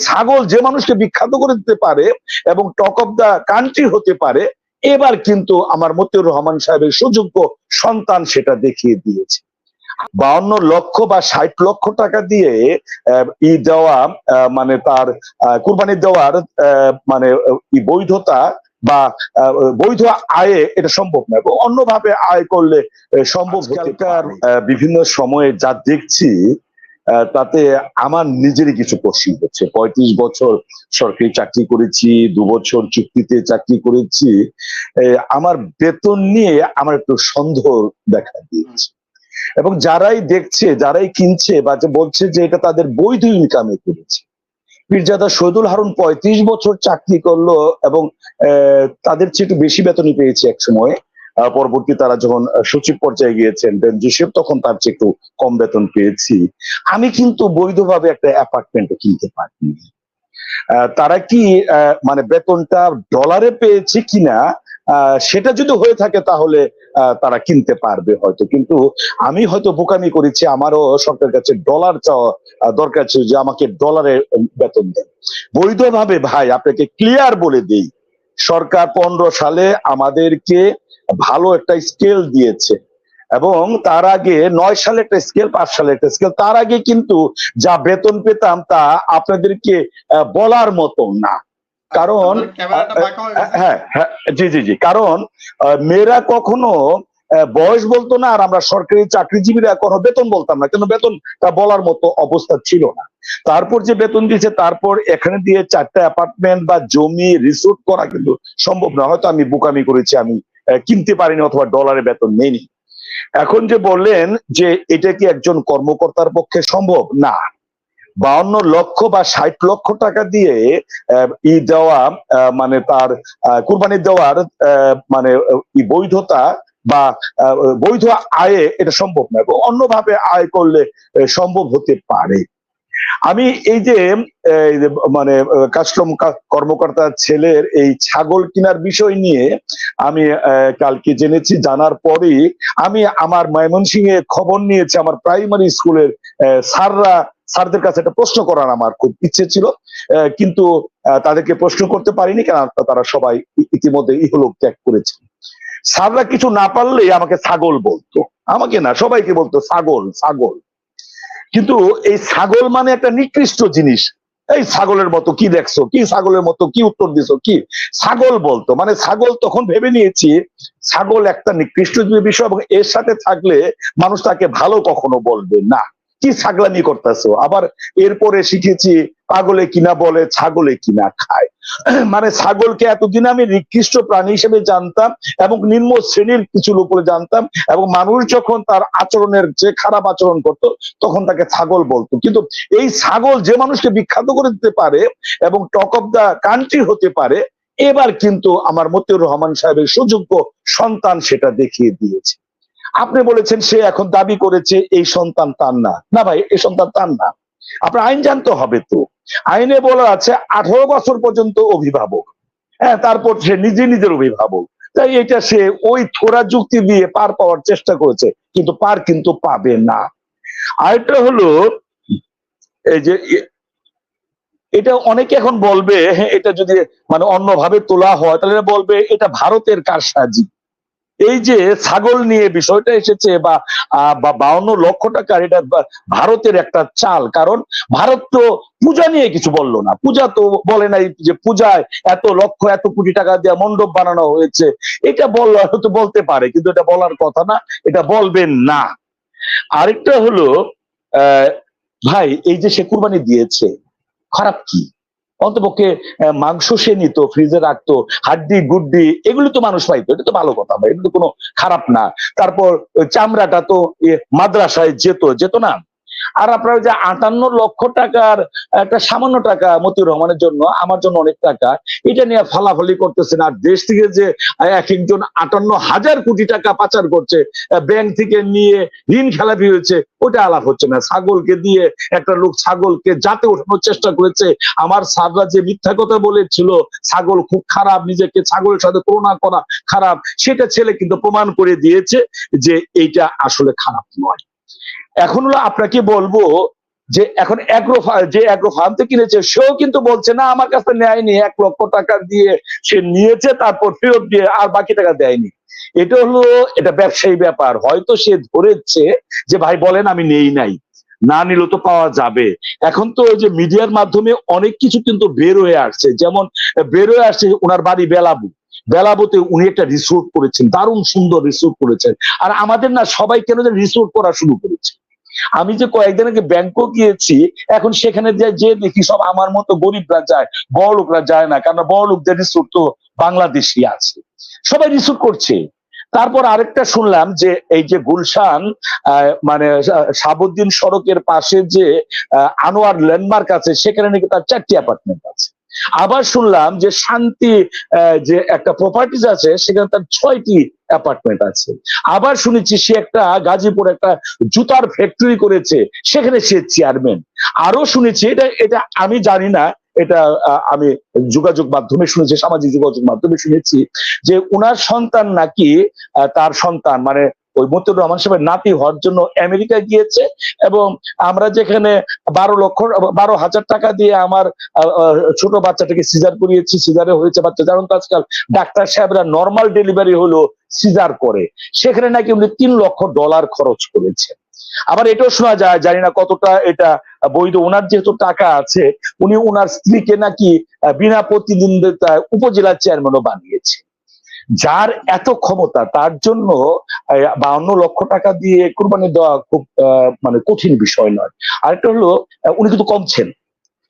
ছাগল যে মানুষকে বিখ্যাত করে দিতে পারে এবং টক অফ দা কান্ট্রি হতে পারে এবার কিন্তু আমার মতিউর রহমান সাহেবের সুযোগ্য সন্তান সেটা দেখিয়ে দিয়েছে। বাউন্ন লক্ষ বা ষাট লক্ষ টাকা দিয়ে ই দেওয়া মানে তার কুরবানি দেওয়ার আহ, মানে বৈধতা বা বৈধ আয়ে এটা সম্ভব না। এবং অন্যভাবে আয় করলে সম্ভব বিভিন্ন সময়ে যা দেখছি তাতে আমার নিজেরই কিছু কোশ্চিন হচ্ছে। পঁয়ত্রিশ বছর সরকারি চাকরি করেছি, দু বছর চুক্তিতে চাকরি করেছি আমার বেতন নিয়ে আমার একটু সন্দেহ দেখা দিয়েছে। এবং যারাই দেখছে, যারাই কিনছে বা যে বলছে যে এটা তাদের বৈধ ইনকামে করেছে, পীরজাদা শহীদুল হারুন পঁয়ত্রিশ বছর চাকরি করল এবং তাদের চেয়ে একটু বেশি বেতনই পেয়েছে এক সময়। পরবর্তী তারা যখন সচিব পর্যায়ে গিয়েছেন জোসেফ, তখন তার চেয়ে একটু কম বেতন পেয়েছি। আমি কিন্তু বৈধভাবে একটা অ্যাপার্টমেন্ট কিনতে পারিনি। তারা কি মানে বেতনটা ডলারে পেয়েছে কিনা সেটা যদি হয়ে থাকে তাহলে তারা কিনতে পারবে হয়তো। কিন্তু আমি হয়তো বোকামি করেছি, আমারও সরকারের কাছে ডলার চাওয়া দরকার ছিল যে আমাকে ডলারে বেতন দেন। বৈধভাবে, ভাই, আপনাকে ক্লিয়ার বলে দেই, সরকার পনেরো সালে আমাদেরকে ভালো একটা স্কেল দিয়েছে। এবং তার আগে নয় সালে একটা স্কেল পাঁচ সালে একটা স্কেল তার আগে কিন্তু যা বেতন পেতাম তা আপনাদেরকে বলার মতো না। কারণ হয়ে। হ্যাঁ হ্যাঁ জি জি জি। কারণ মেয়েরা কখনো বয়স বলতো না আর আমরা সরকারি চাকরিজীবীরা কোনো বেতন বলতাম না কিন্তু বেতন তা বলার মতো অবস্থা ছিল না। তারপর যে বেতন দিয়েছে তারপর এখানে দিয়ে চারটা অ্যাপার্টমেন্ট বা জমি রিসোর্ট করা কিন্তু সম্ভব না। হয়তো আমি বোকামি করেছি আমি কিনতে পারেনি অথবা ডলারে বেতন নেইনি। এখন যে বললেন যে এটা কি একজন কর্মকর্তার পক্ষে সম্ভব? না। বাউন্ন লক্ষ বা ষাট লক্ষ টাকা দিয়ে ই দেওয়া মানে তার কুরবানি দেওয়ার মানে বৈধতা বা বৈধ আয়ে এটা সম্ভব না। অন্যভাবে আয় করলে সম্ভব হতে পারে। আমি এই যে মানে কাস্টম কর্মকর্তার ছেলের এই ছাগল কেনার বিষয় নিয়ে আমি কালকে জেনেছি, জানার পরেই আমি আমার ময়মনসিংহে খবর নিয়েছি, আমার প্রাইমারি স্কুলের স্যাররা, স্যারদের কাছে একটা প্রশ্ন করার আমার খুব ইচ্ছে ছিল কিন্তু তাদেরকে প্রশ্ন করতে পারিনি কারণ তারা সবাই ইতিমধ্যে ইহলোক ত্যাগ করেছে। স্যাররা কিছু না পারলেই আমাকে ছাগল বলতো। আমাকে না, সবাইকে বলতো, ছাগল ছাগল। কিন্তু এই ছাগল মানে একটা নিকৃষ্ট জিনিস। এই ছাগলের মতো কি দেখছ? কি ছাগলের মতো? কি উত্তর দিছো? কি? ছাগল বলতো। মানে ছাগল তখন ভেবে নিয়েছি, ছাগল একটা নিকৃষ্ট বিষয় এবং এর সাথে থাকলে মানুষ তাকে ভালো কখনো বলবে না। কি ছাগলামি করতেছো? আবার এরপরে শিখেছি, পাগলে কিনা বলে, ছাগলে কিনা খায়। মানে ছাগলকে এতদিন আমি নিকৃষ্ট প্রাণী হিসেবে জানতাম এবং নিম্ন শ্রেণির কিছুর উপরে জানতাম এবং মানুষ যখন তার আচরণের যে খারাপ আচরণ করত, তখন তাকে ছাগল বলতো। কিন্তু এই ছাগল যে মানুষকে বিখ্যাত করে দিতে পারে এবং টক অফ দা কান্ট্রি হতে পারে, এবার কিন্তু আমার মতিউর রহমান সাহেবের সুযোগ্য সন্তান সেটা দেখিয়ে দিয়েছে। আপনি বলেছেন সে এখন দাবি করেছে এই সন্তান তার না। না ভাই এই সন্তান তার না। আপনার আইন জানতে হবে তো। আইনে বলা আছে আঠারো বছর পর্যন্ত অভিভাবক। হ্যাঁ তারপর সে নিজে নিজের অভিভাবক। তাই এটা সে ওই থোড়া যুক্তি দিয়ে পার পাওয়ার চেষ্টা করেছে কিন্তু পার কিন্তু পাবে না। আরেকটা হলো এই যে এটা অনেকে এখন বলবে হ্যাঁ, এটা যদি মানে অন্যভাবে তোলা হয় তাহলে বলবে এটা ভারতের কারসাজি। এই যে ছাগল নিয়ে বিষয়টা এসেছে বা বাউন্ন লক্ষ টাকার এটা ভারতের একটা চাল, কারণ ভারত তো পূজা নিয়ে কিছু বলল না। পূজা তো বলে নাই যে পূজায় এত লক্ষ, এত কোটি টাকা দিয়ে মণ্ডপ বানানো হয়েছে। এটা বল, হয়তো বলতে পারে, কিন্তু এটা বলার কথা না, এটা বলবেন না। আরেকটা হলো ভাই, এই যে সে কুরবানি দিয়েছে, খারাপ কি? অন্তপক্ষে মাংস সে নিত ফ্রিজে রাখতো, হাড্ডি, গুড্ডি, এগুলো তো মানুষ পাইতো, এটা তো ভালো কথা ভাই এগুলো তো কোনো খারাপ না। তারপর চামড়াটা তো মাদ্রাসায় যেত যেত না? আর আপনার যে আটান্ন লক্ষ টাকার একটা সামান্য টাকা মতিউর রহমানের জন্য, আমার জন্য অনেক টাকা, এটা নিয়ে ফালাফালি করতেছেন। আর দেশ থেকে যে এক একজন আটান্ন হাজার কোটি টাকা পাচার করছে, ব্যাংক থেকে নিয়ে ঋণ খেলাপি হয়েছে ওটা আলাপ হচ্ছে না। ছাগলকে দিয়ে একটা লোক ছাগলকে যাতে ওঠানোর চেষ্টা করেছে। আমার সাররা যে মিথ্যা কথা বলেছিল, ছাগল খুব খারাপ, নিজেকে ছাগলের সাথে তুলনা করা খারাপ, সেটা ছেলে কিন্তু প্রমাণ করে দিয়েছে যে এইটা আসলে খারাপ নয়। এখন হলো আপনাকে বলব যে এখন অ্যাগ্রো যে অ্যাগ্রো ফার্ম থেকে কিনেছে, সেও কিন্তু বলছে, না, আমার কাছে নেয়নি, এক লক্ষ টাকা দিয়ে সে নিয়েছে, তারপর ফেরত দিয়ে আর বাকি টাকা দেয়নি। এটা হলো, এটা ব্যবসায়ী ব্যাপার। হয়তো সে ধরেছে যে, ভাই, বলেন, আমি নেই নাই। না নিলে তো পাওয়া যাবে। এখন তো ওই যে মিডিয়ার মাধ্যমে অনেক কিছু কিন্তু বের হয়ে আসছে। যেমন বের হয়ে আসছে ওনার বাড়ি বেলাবু। বেলাবুতে উনি একটা রিসোর্ট করেছেন, দারুণ সুন্দর রিসোর্ট করেছেন। আর আমাদের না সবাই কেন যে রিসোর্ট করা শুরু করেছে? আমি যে কয়েকদিন আগে ব্যাংকক গিয়েছি, এখন সেখানে যে দেখি সব আমার মতো গরিবরা যায় বড় লোকরা যায় না কারণ বড় লোকদের রিসোর্ট তো বাংলাদেশি আছে। সবাই রিসোর্ট করছে। তারপর আরেকটা শুনলাম যে এই যে গুলশান মানে সাবুদ্দিন সড়কের পাশে যে আনোয়ার ল্যান্ডমার্ক আছে, সেখানে নাকি তার চারটি অ্যাপার্টমেন্ট আছে। আবার শুনলাম যে শান্তি যে একটা প্রপার্টিজ আছে, সেখানে তার ছয়টি অ্যাপার্টমেন্ট আছে। আবার শুনেছি সে একটা গাজীপুর একটা জুতার ফ্যাক্টরি করেছে, সেখানে সে চেয়ারম্যান আরও শুনেছি, এটা এটা আমি জানি না এটা আমি যোগাযোগ মাধ্যমে শুনেছি, সামাজিক যোগাযোগ মাধ্যমে শুনেছি যে উনার সন্তান নাকি তার সন্তান মানে ওই মতিউর রহমান সাহেবের নাতি হওয়ার জন্য আমেরিকা গিয়েছে এবং আমরা যেখানে বারো লক্ষ, বারো হাজার টাকা দিয়ে আমার ছোট বাচ্চাটাকে সিজার করিয়েছি, সিজারে হয়েছে বাচ্চা। জানুন তো আজকাল ডাক্তার সাহেবরা নর্মাল ডেলিভারি হলো সিজার করে। সেখানে নাকি উনি তিন লক্ষ ডলার খরচ করেছে আবার এটাও শোনা যায়, জানি না কতটা এটা বৈধ। ওনার যেহেতু টাকা আছে, উনি ওনার স্ত্রীকে নাকি বিনা প্রতিদ্বন্দ্বিতায় উপজেলা চেয়ারম্যানও বানিয়েছে। যার এত ক্ষমতা, তার জন্য বাউন্ন লক্ষ টাকা দিয়ে কোরবানি দেওয়া খুব মানে কঠিন বিষয় নয়। আরেকটা হলো উনি কিন্তু কমছেন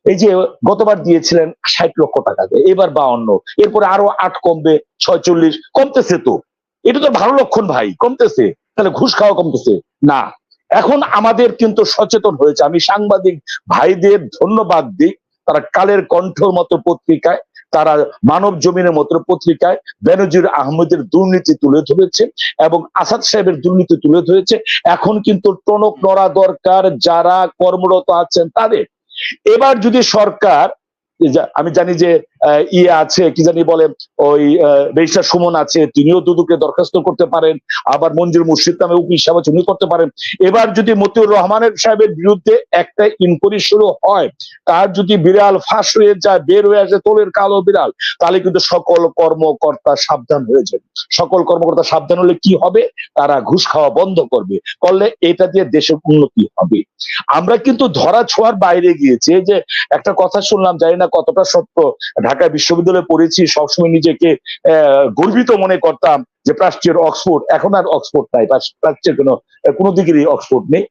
এই যে গতবার দিয়েছিলেন ষাট লক্ষ টাকা এবার বাউন্ন। এরপরে আরও আট কমবে, ছয়চল্লিশ, কমতেছে তো। এটা তো ভালো লক্ষণ ভাই, কমতেছে। তাহলে ঘুষ খাওয়া কমতেছে। না। এখন আমাদের কিন্তু সচেতন হয়েছে। আমি সাংবাদিক ভাইদের ধন্যবাদ দিই। তারা কালের কণ্ঠর মতো পত্রিকায়, তারা মানব জমিনের মতো পত্রিকায় বেনজির আহমেদের দুর্নীতি তুলে ধরেছে এবং আসাদ সাহেবের দুর্নীতি তুলে ধরেছে। এখন কিন্তু টনক নড়া দরকার, যারা কর্মরত আছেন তাদের। এবার যদি সরকার আমি জানি যে ইয়ে আছে কি জানি বলে ওই রেজিস্টার সুমন আছে তিনিও দুদুকে দরখাস্ত করতে পারেন। আবার মঞ্জুর মুর্শিদ নামে উকিল সাহেব আছে, উনি করতে পারেন। এবার যদি মতিউর রহমানের সাহেবের বিরুদ্ধে একটা ইনকোয়ারি শুরু হয় তার যদি বিড়াল ফাঁস হয়ে যায় বের হয়ে আসে তোলের কালো বিড়াল তাহলে কিন্তু সকল কর্মকর্তা সাবধান হয়ে যাবে। সকল কর্মকর্তা সাবধান হলে কি হবে? তারা ঘুষ খাওয়া বন্ধ করবে। করলে এটা দিয়ে দেশের উন্নতি হবে। আমরা কিন্তু ধরা ছোঁয়ার বাইরে গিয়েছি। যে একটা কথা শুনলাম জানি না কতটা সত্য? ঢাকা বিশ্ববিদ্যালয়ে পড়েছি, সবসময় নিজেকে গর্বিত মনে করতাম যে প্রাচ্যের অক্সফোর্ড, এখন আর অক্সফোর্ড নাই। প্রাচ্য- প্রাচ্যের কোনো কোনো দিকেরই অক্সফোর্ড নেই।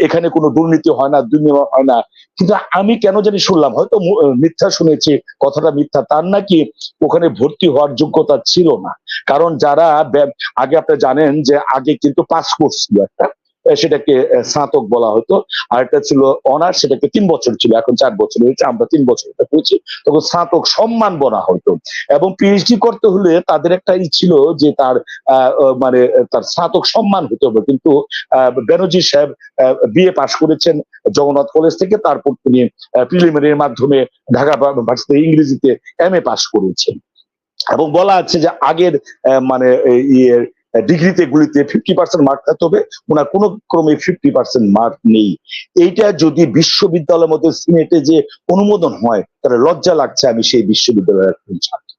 এখানে কোনো দুর্নীতি হয় না, দুর্নীতি হয় না। কিন্তু আমি কেন জানি শুনলাম, হয়তো মিথ্যা শুনেছি, কথাটা মিথ্যা, তার নাকি ওখানে ভর্তি হওয়ার যোগ্যতা ছিল না। কারণ যারা আগে আপনি জানেন যে আগে কিন্তু পাস কোর্স ছিল একটা। সেটাকে স্নাতক বলা হতো। আর একটা ছিল অনার্স, সেটাকে তিন বছর ছিল, এখন চার বছর হয়েছে, আমরা তিন বছর এটা করেছি। তখন স্নাতক সম্মান বলা হতো। এবং পিএইচডি করতে হলে তাদের একটা ই ছিল যে তার মানে তার স্নাতক সম্মান হতে হবে। কিন্তু বেনজির সাহেব বিএ পাশ করেছেন জগন্নাথ কলেজ থেকে। তারপর তিনি প্রিলিমিনারির মাধ্যমে ঢাকা ভার্সিটি ইংরেজিতে এম এ পাশ করেছেন। এবং বলা আছে যে আগের মানে ইয়ে ডিগ্রিতে গুলিতে ফিফটি পার্সেন্ট মার্ক থাকতে হবে। ওনার কোনো ক্রমে ফিফটি পার্সেন্ট মার্ক নেই। এইটা যদি বিশ্ববিদ্যালয়ের মধ্যে সিনেটে যে অনুমোদন হয়, তাহলে লজ্জা লাগছে আমি সেই বিশ্ববিদ্যালয়ের ছাত্র